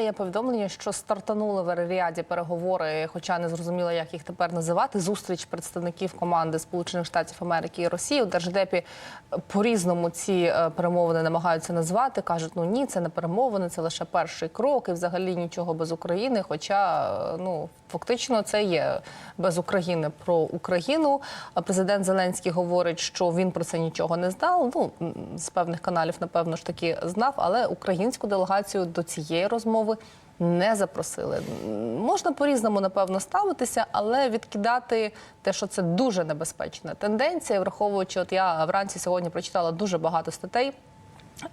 Є повідомлення, що стартанули в Ер-Ріаді переговори, хоча не зрозуміло, як їх тепер називати. Зустріч представників команди Сполучених Штатів Америки і Росії у Держдепі по-різному ці е, перемовини намагаються назвати. кажуть, ну ні, це не перемовини, це лише перший крок, і взагалі нічого без України. Хоча е, ну фактично це є без України про Україну. Президент Зеленський говорить, що він про це нічого не знав. Ну з певних каналів, напевно ж таки знав, але українську делегацію до цієї розмови не запросили. Можна по-різному, напевно, ставитися, але відкидати те, що це дуже небезпечна тенденція, враховуючи, от я вранці сьогодні прочитала дуже багато статей.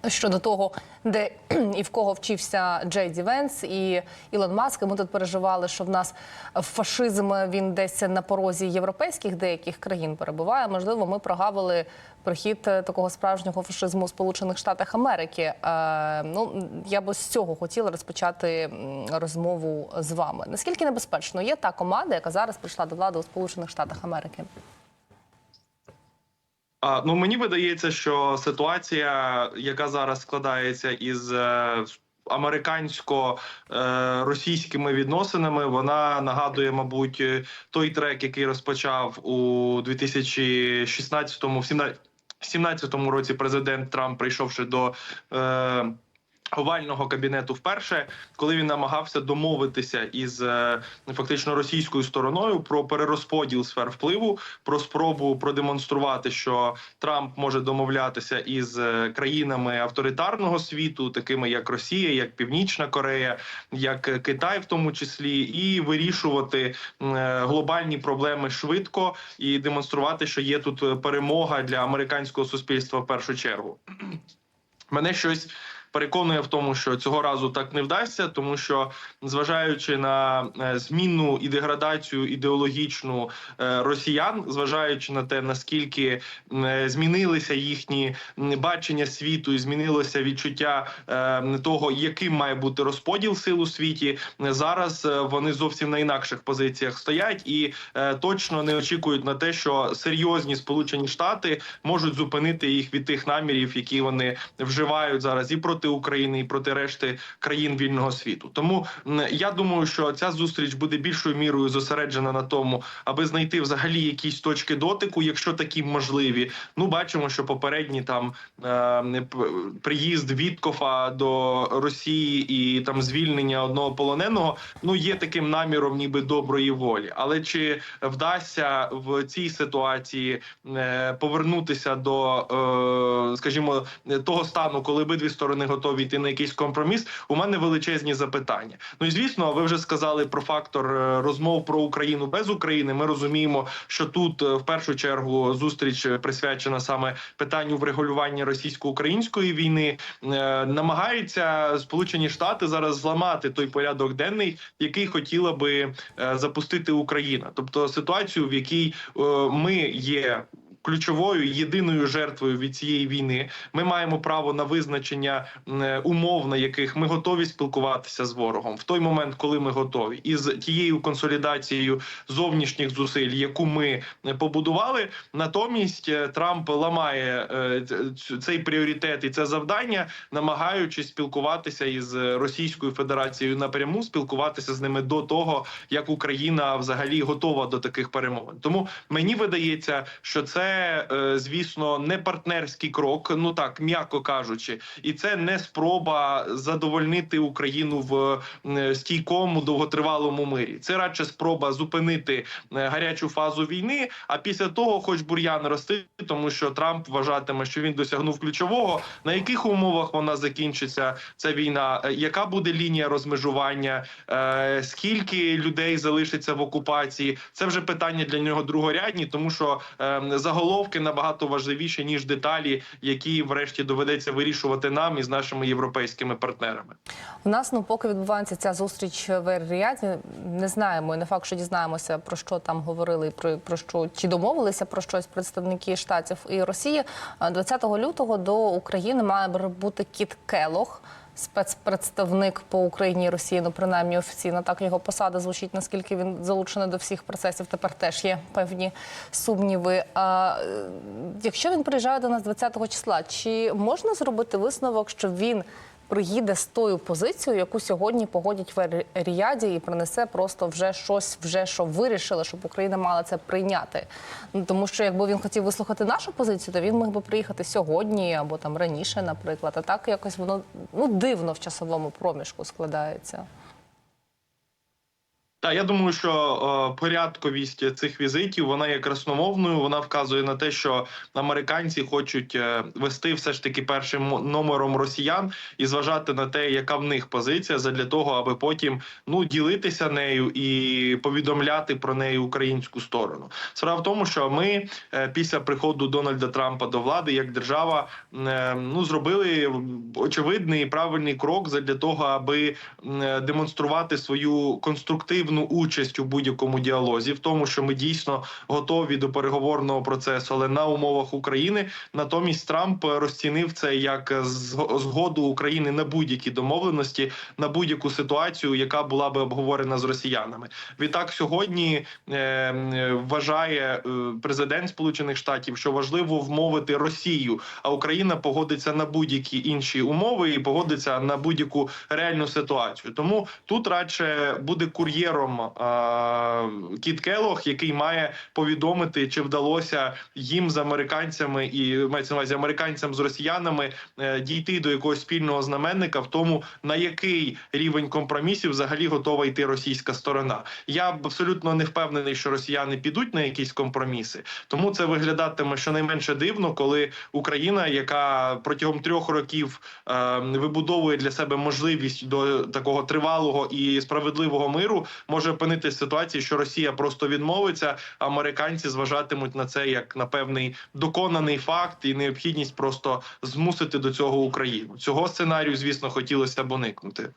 Щодо того, де і в кого вчився Джей Ді Венс і Ілон Маск, ми тут переживали, що в нас фашизм він десь на порозі європейських деяких країн перебуває. Можливо, ми прогавили прихід такого справжнього фашизму у Сполучених Штатах Америки. Е, ну я би з цього хотіла розпочати розмову з вами. Наскільки небезпечно є та команда, яка зараз прийшла до влади у Сполучених Штатах Америки? Ну мені видається, що ситуація, яка зараз складається із е, американсько-російськими відносинами, вона нагадує, мабуть, е, той трек, який розпочав у 2016-му, в 17-му році президент Трамп, прийшовши до. Е, Овального кабінету вперше, коли він намагався домовитися із е, фактично російською стороною про перерозподіл сфер впливу, про спробу продемонструвати, що Трамп може домовлятися із е, країнами авторитарного світу, такими як Росія, як Північна Корея, як Китай, в тому числі, і вирішувати е, глобальні проблеми швидко і демонструвати, що є тут перемога для американського суспільства в першу чергу. Мене щось переконує в тому, що цього разу так не вдасться, тому що зважаючи на е, змінну і деградацію ідеологічну е, росіян, зважаючи на те, наскільки е, змінилися їхні бачення світу, і змінилося відчуття того, яким має бути розподіл сил у світі, зараз вони зовсім на інакших позиціях стоять і точно не очікують на те, що серйозні Сполучені Штати можуть зупинити їх від тих намірів, які вони вживають зараз. І проти України, і проти решти країн вільного світу. Тому я думаю, що ця зустріч буде більшою мірою зосереджена на тому, аби знайти взагалі якісь точки дотику, якщо такі можливі. Ну бачимо, що попередні там е, приїзд Віткофа до Росії і там звільнення одного полоненого ну є таким наміром, ніби доброї волі. Але чи вдасться в цій ситуації е, повернутися до, е, скажімо, того стану, коли обидві сторони готові йти на якийсь компроміс? У мене величезні запитання. Ну і звісно, ви вже сказали про фактор е, розмов про Україну без України. Ми розуміємо, що тут е, в першу чергу зустріч е, присвячена саме питанню врегулювання російсько-української війни. Намагаються Сполучені Штати зараз зламати той порядок денний, який хотіла би запустити Україна, тобто ситуацію, в якій ми є. Ключовою єдиною жертвою від цієї війни ми маємо право на визначення е, умов, на яких ми готові спілкуватися з ворогом в той момент, коли ми готові, і з тією консолідацією зовнішніх зусиль, яку ми е, побудували. Натомість е, Трамп ламає цей пріоритет і це завдання, намагаючись спілкуватися із Російською Федерацією напряму, спілкуватися з ними до того, як Україна взагалі готова до таких перемовин. Тому мені видається, що це, е, звісно, не партнерський крок, ну так м'яко кажучи, і це не спроба задовольнити Україну в е, стійкому довготривалому мирі. Це радше спроба зупинити е, гарячу фазу війни. А після того, хоч бур'ян рости, тому що Трамп вважатиме, що він досягнув ключового. На яких умовах вона закінчиться? Ця війна, яка буде лінія розмежування? Скільки людей залишиться в окупації? Це вже питання для нього другорядні, тому що е, заголовки набагато важливіші ніж деталі, які врешті доведеться вирішувати нам із нашими європейськими партнерами. У нас ну поки відбувається ця зустріч в Ер-Ріаді, не знаємо. і Не факт, що дізнаємося про що там говорили, про, про що чи домовилися про щось представники штатів і Росії. А 20 лютого до України має бути Кіт Келох. Спецпредставник по Україні і Росії, ну принаймні офіційно так його посада звучить. Наскільки він залучений до всіх процесів, тепер теж є певні сумніви. А е, якщо він приїжджає до нас 20 числа, чи можна зробити висновок, що він приїде з тою позицією, яку сьогодні погодять в Ріаді і принесе просто вже щось, вже що вирішили, щоб Україна мала це прийняти. Ну тому що якби він хотів вислухати нашу позицію, то він міг би приїхати сьогодні або там раніше, наприклад. А так якось воно ну дивно в часовому проміжку складається. Так, я думаю, що е, порядковість цих візитів вона є красномовною. Вона вказує на те, що американці хочуть е, вести все ж таки першим номером росіян і зважати на те, яка в них позиція, задля того, аби потім ну ділитися нею і повідомляти про неї українську сторону. Справа в тому, що ми е, після приходу Дональда Трампа до влади, як держава, е, ну зробили очевидний і правильний крок задля того, аби м, демонструвати свою конструктивну участь у будь-якому діалозі, в тому, що ми дійсно готові до переговорного процесу, але на умовах України. Натомість Трамп розцінив це як зг- згоду України на будь-які домовленості, на будь-яку ситуацію, яка була би обговорена з росіянами. Відтак сьогодні е, вважає е, президент Сполучених Штатів, що важливо вмовити Росію, а Україна погодиться на будь-які інші умови і погодиться на будь-яку реальну ситуацію. Тому тут радше буде кур'єром е, Кіт Келох, який має повідомити, чи вдалося їм з американцями і мається на увазі американцям з росіянами е, дійти до якогось спільного знаменника в тому, на який рівень компромісів взагалі готова йти російська сторона. Я абсолютно не впевнений, що росіяни підуть на якісь компроміси. Тому це виглядатиме щонайменше дивно, коли Україна, яка протягом трьох років е, вибудовує для себе можливість до такого тривалого і справедливого миру, може опинитися в ситуації, що Росія просто відмовиться, а американці зважатимуть на це як на певний доконаний факт і необхідність просто змусити до цього Україну. Цього сценарію, звісно, хотілося б уникнути.